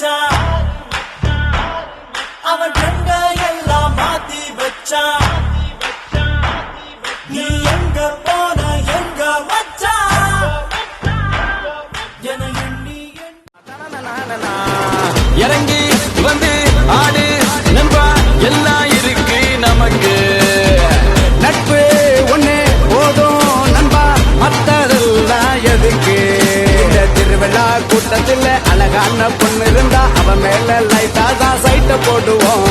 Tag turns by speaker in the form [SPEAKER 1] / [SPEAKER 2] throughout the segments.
[SPEAKER 1] என் அவன் ஃப்ரெண்ட எல்லாம் மாத்தி வச்சான். நீ எங்க போன எங்க மச்சான் என எண்ணி
[SPEAKER 2] இறங்கி கூட்டத்தில் அழகான பொண்ணு இருந்தா அவன் மேல லைட்டா தான் சைட்ட போடுவோம்.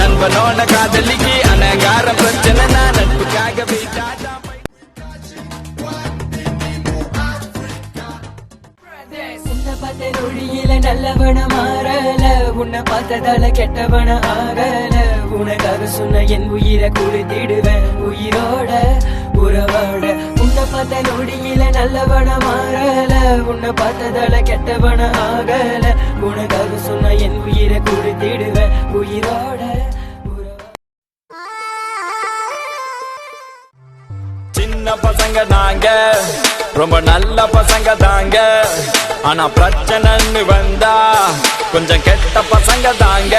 [SPEAKER 2] நண்பனோட காதலிக்கு அனகார பிரச்சனை நான் நட்புக்காக டாடா
[SPEAKER 3] நல்லவன மாறல. உன்னை பார்த்ததால கெட்டவன ஆகல. உனக்காக சொன்ன என் உயிரை கொடுத்திடுவேன் உயிரோட உறவோட. உன்னை பார்த்த நொடியில நல்லவன மாறல. உன்னை பார்த்ததால கெட்டவன ஆகல. உனக்காக சொன்ன என் உயிரை கொடுத்திடுவேன். உயிரோட
[SPEAKER 2] சின்ன பசங்க நாங்க ரொம்ப நல்ல பசங்க தாங்க. ஆனா பிரச்சனைன்னு வந்தா கொஞ்சம் கெட்ட பசங்க தாங்க.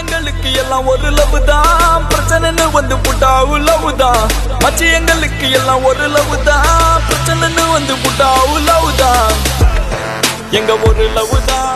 [SPEAKER 2] எங்களுக்கு எல்லாம் ஒரு லவ் தான். பிரச்சனைன்னு வந்து புட்டா லவ் தான். மச்சி எங்களுக்கு எல்லாம் ஒரு லவ் தான். பிரச்சனைன்னு வந்து புட்டா லவ் தான். எங்க ஒரு லவ் தான்.